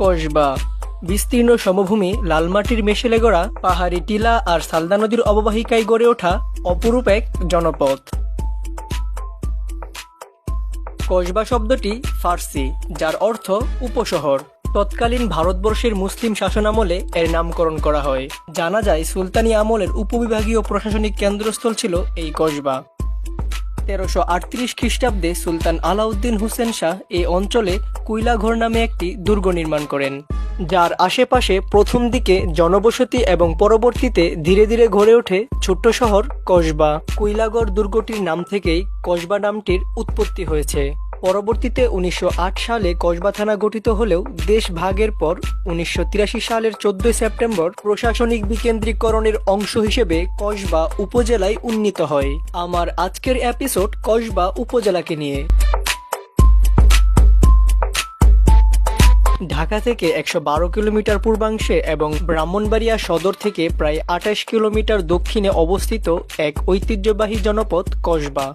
কসবা। বিস্তীর্ণ সমভূমি লালমাটির মেশেলে গড়া পাহাড়ি টিলা আর সালদা নদীর অববাহিকায় গড়ে ওঠা অপরূপ এক জনপদ কসবা শব্দটি ফার্সি, যার অর্থ উপশহর। তৎকালীন ভারতবর্ষের মুসলিম শাসনামলে এর নামকরণ করা হয়। জানা যায়, সুলতানি আমলের উপবিভাগীয় প্রশাসনিক কেন্দ্রস্থল ছিল এই কসবা। তেরোশো আটত্রিশ খ্রিস্টাব্দে সুলতান আলাউদ্দিন হুসেন শাহ এই অঞ্চলে কুইলাঘর নামে একটি দুর্গ নির্মাণ করেন, যার আশেপাশে প্রথম দিকে জনবসতি এবং পরবর্তীতে ধীরে ধীরে গড়ে ওঠে ছোট্ট শহর কসবা। কুইলাগড় দুর্গটির নাম থেকেই কসবা নামটির উৎপত্তি হয়েছে। পরবর্তীতে উনিশশো আট সালে কসবা থানা গঠিত হলেও দেশ ভাগের পর উনিশশো তিরাশি সালের চোদ্দই সেপ্টেম্বর প্রশাসনিক বিকেন্দ্রীকরণের অংশ হিসেবে কসবা উপজেলায় উন্নীত হয়। আমার আজকের এপিসোড কসবা উপজেলাকে নিয়ে। ঢাকা থেকে একশো বারো কিলোমিটার পূর্বাংশে এবং ব্রাহ্মণবাড়িয়া সদর থেকে প্রায় আঠাশ কিলোমিটার দক্ষিণে অবস্থিত এক ঐতিহ্যবাহী জনপদ কসবা।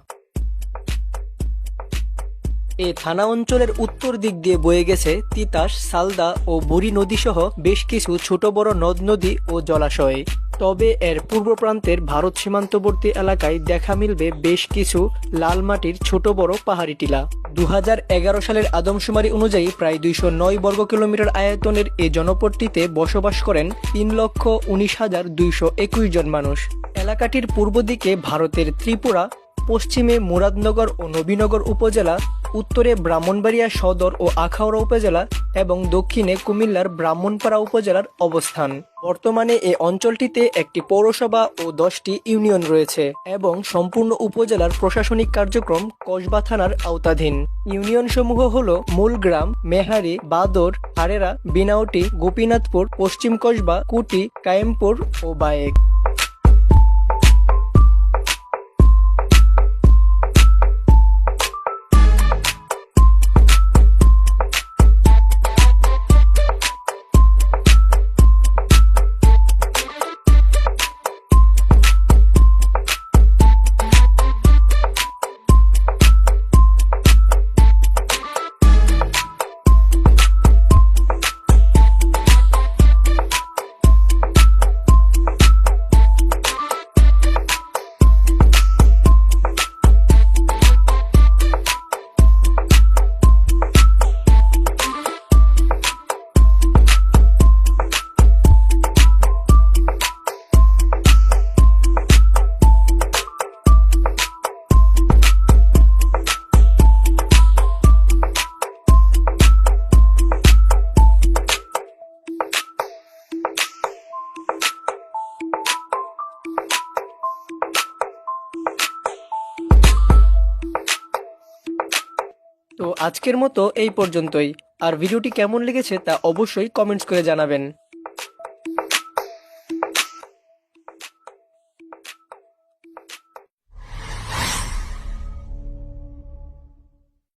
এ থানা অঞ্চলের উত্তর দিক দিয়ে বয়ে গেছে তিতাস, সালদা ও বুড়ি নদীসহ বেশ কিছু ছোট বড় নদ নদী ও জলাশয়। তবে এর পূর্ব প্রান্তের ভারত সীমান্তবর্তী এলাকায় দেখা মিলবে বেশ কিছু লাল মাটির ছোট বড় পাহাড়ি টিলা। দু হাজার এগারো সালের আদমশুমারি অনুযায়ী প্রায় দুইশো নয় বর্গ কিলোমিটার আয়তনের এই জনপদটিতে বসবাস করেন তিন লক্ষ উনিশ হাজার দুইশো একুশ জন মানুষ। এলাকাটির পূর্ব দিকে ভারতের ত্রিপুরা, পশ্চিমে মুরাদনগর ও নবীনগর উপজেলা, উত্তরে ব্রাহ্মণবাড়িয়া সদর ও আখাউড়া উপজেলা এবং দক্ষিণে কুমিল্লার ব্রাহ্মণপাড়া উপজেলার অবস্থান। বর্তমানে এই অঞ্চলটিতে একটি পৌরসভা ও দশটি ইউনিয়ন রয়েছে এবং সম্পূর্ণ উপজেলার প্রশাসনিক কার্যক্রম কসবা থানার আওতাধীন। ইউনিয়ন সমূহ হল মূলগ্রাম, মেহারি, বাদর হারেরা বিনাউটি, গোপীনাথপুর, পশ্চিম কসবা, কুটি, কায়েমপুর ও বায়েক। তো আজকের মতো এই পর্যন্তই। আর ভিডিওটি কেমন লেগেছে তা অবশ্যই কমেন্টস করে জানাবেন।